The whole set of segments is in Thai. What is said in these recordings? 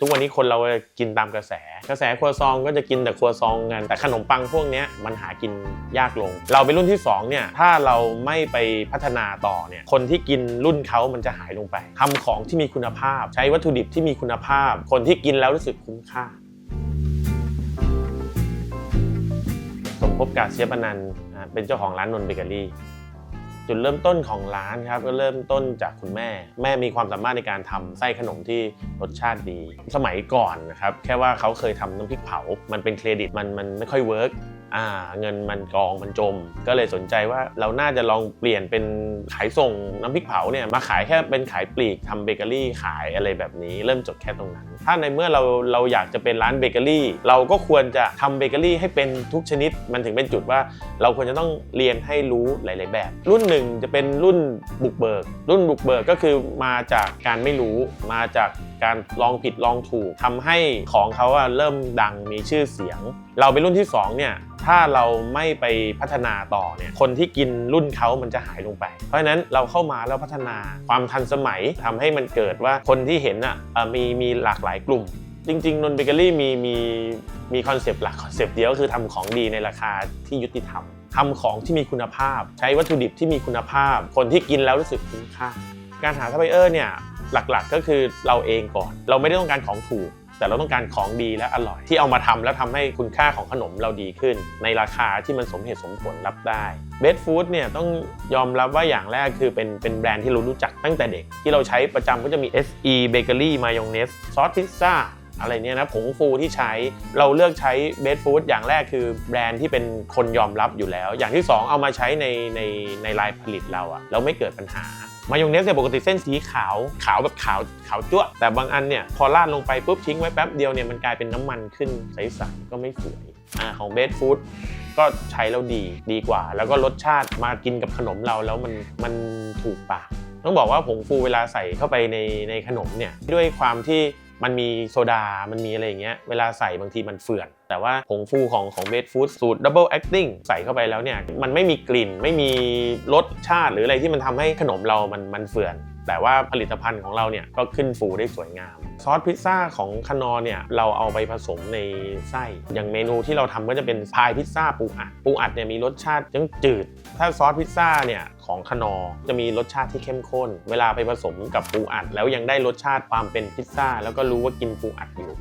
ทุกวันนี้คนเรากินตามกระแส กระแสครัวซองก็จะกินแต่ครัวซองกัน แต่ขนมปังพวกนี้มันหากินยากลง เราเป็นรุ่นที่สองเนี่ยถ้าเราไม่ไปพัฒนาต่อเนี่ยคนที่กินรุ่นเขามันจะหายลงไปทำของที่มีคุณภาพ ใช้วัตถุดิบที่มีคุณภาพ คนที่กินแล้วรู้สึกคุ้มค่า สมภพกาเชียปนันท์นเป็นเจ้าของร้านนนเบเกอรี่ จุดเริ่มต้นของร้านครับก็เริ่มต้นจากคุณแม่ แม่มีความสามารถในการทำไส้ขนมที่รสชาติดี สมัยก่อนนะครับแค่ว่าเขาเคยทำน้ำพริกเผา มันเป็นเครดิตมันมันไม่ค่อยเวิร์ก อ่าเงินมันกองมันจม ก็เลยสนใจว่าเราน่าจะลองเปลี่ยนเป็นขายส่งน้ำพริกเผาเนี่ยมาขายแค่เป็นขายปลีกทำเบเกอรี่ขายอะไรแบบนี้เริ่มจดแค่ตรงนั้น ถ้าในเมื่อเราเราอยากจะเป็นร้านเบเกอรี่เราก็ควรจะทำเบเกอรี่ให้เป็นทุกชนิดมันถึงเป็นจุดว่า เราควรจะต้องเรียนให้รู้หลาย ๆ แบบ รุ่นหนึ่งจะเป็นรุ่นบุกเบิก รุ่นบุกเบิกก็คือมาจากการไม่รู้มาจาก การลองผิดลองถูกทำให้ของเขาเริ่มดังมีชื่อเสียง เราเป็นรุ่นที่สองเนี่ยถ้าเราไม่ไปพัฒนาต่อเนี่ยคนที่กินรุ่นเขามันจะหายลงไป เพราะฉะนั้นเราเข้ามาแล้วพัฒนาความทันสมัยทำให้มันเกิดว่าคนที่เห็นอะเอ่อมีมีหลากหลายกลุ่มจริงๆนนเบเกอรี่มีมีมีคอนเซปต์หลักคอนเซปต์เดียวก็คือทำของดีในราคาที่ยุติธรรมทำของที่มีคุณภาพ ใช้วัตถุดิบที่มีคุณภาพ คนที่กินแล้วรู้สึกคุ้มค่าการหาซัพพลายเออร์เนี่ย หลักๆ ก็คือเราเองก่อน เราไม่ได้ต้องการของถูก แต่เราต้องการของดีและอร่อย ที่เอามาทำแล้วทำให้คุณค่าของขนมเราดีขึ้น ในราคาที่มันสมเหตุสมผลรับได้เบสฟู้ดเนี่ยต้องยอมรับว่าอย่างแรกคือเป็นเป็นแบรนด์ที่เรารู้จักตั้งแต่เด็ก ที่เราใช้ประจำก็จะมี SE Bakery Mayonnaise ซอสพิซซ่าอะไรเนี่ยนะผงฟูที่ใช้เราเลือกใช้เบสฟู้ดอย่างแรกคือแบรนด์ที่เป็นคนยอมรับอยู่แล้ว อย่างที่ 2 เอามาใช้ในในในลายผลิตเราอะเราไม่เกิดปัญหา มายองเนสเนี่ยปกติเส้นสีขาวขาวแบบขาวขาวจ้วแต่บางอันเนี่ยพอราดลงไปปุ๊บทิ้งไว้แป๊บเดียวเนี่ยมันกลายเป็นน้ำมันขึ้นใสๆก็ไม่สวยอ่าของเบสฟู้ดก็ใช้แล้วดีดีกว่า แล้วก็รสชาติมากินกับขนมเราแล้วมันมันถูกปากต้องบอกว่าผงฟูเวลาใส่เข้าไปในในขนมเนี่ยด้วยความที่ มันมีโซดา มันมีอะไรอย่างเงี้ย เวลาใส่บางทีมันเฟื่อน แต่ว่าผงฟูของของเบสฟู้ดสูตรดับเบิลแอคติ้งใส่เข้าไปแล้วเนี่ย มันไม่มีกลิ่น ไม่มีรสชาติหรืออะไรที่มันทำให้ขนมเรามันมันเฟื่อน แต่ว่าผลิตภัณฑ์ของเราเนี่ยก็ขึ้นฟูได้สวยงาม ซอสพิซซ่าของคานอเนี่ยเราเอาไปผสมในไส้ อย่างเมนูที่เราทำก็จะเป็นพายพิซซ่าปูอัด ปูอัดเนี่ยมีรสชาติยังจืด ถ้าซอสพิซซ่าเนี่ย ของคนอ จะมีรสชาติที่เข้มข้น เวลาไปผสมกับปูอัด แล้วยังได้รสชาติความเป็นพิซซ่า แล้วก็รู้ว่ากินปูอัดอยู่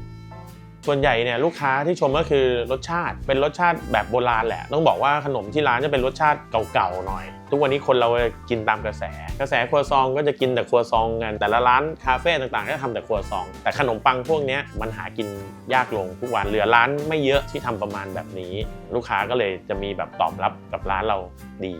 ส่วนใหญ่เนี่ยลูกค้าที่ชมก็คือรสชาติเป็นรสชาติแบบโบราณแหละ ต้องบอกว่าขนมที่ร้านจะเป็นรสชาติเก่าๆหน่อย ทุกวันนี้คนเรากินตามกระแส กระแสครัวซองก็จะกินแต่ครัวซองกันแต่ละร้านคาเฟ่ต่างๆก็ทำแต่ครัวซอง แต่ขนมปังพวกนี้มันหากินยากลงทุกวันเหลือร้านไม่เยอะที่ทำประมาณแบบนี้ ลูกค้าก็เลยจะมีแบบตอบรับกับร้านเราดี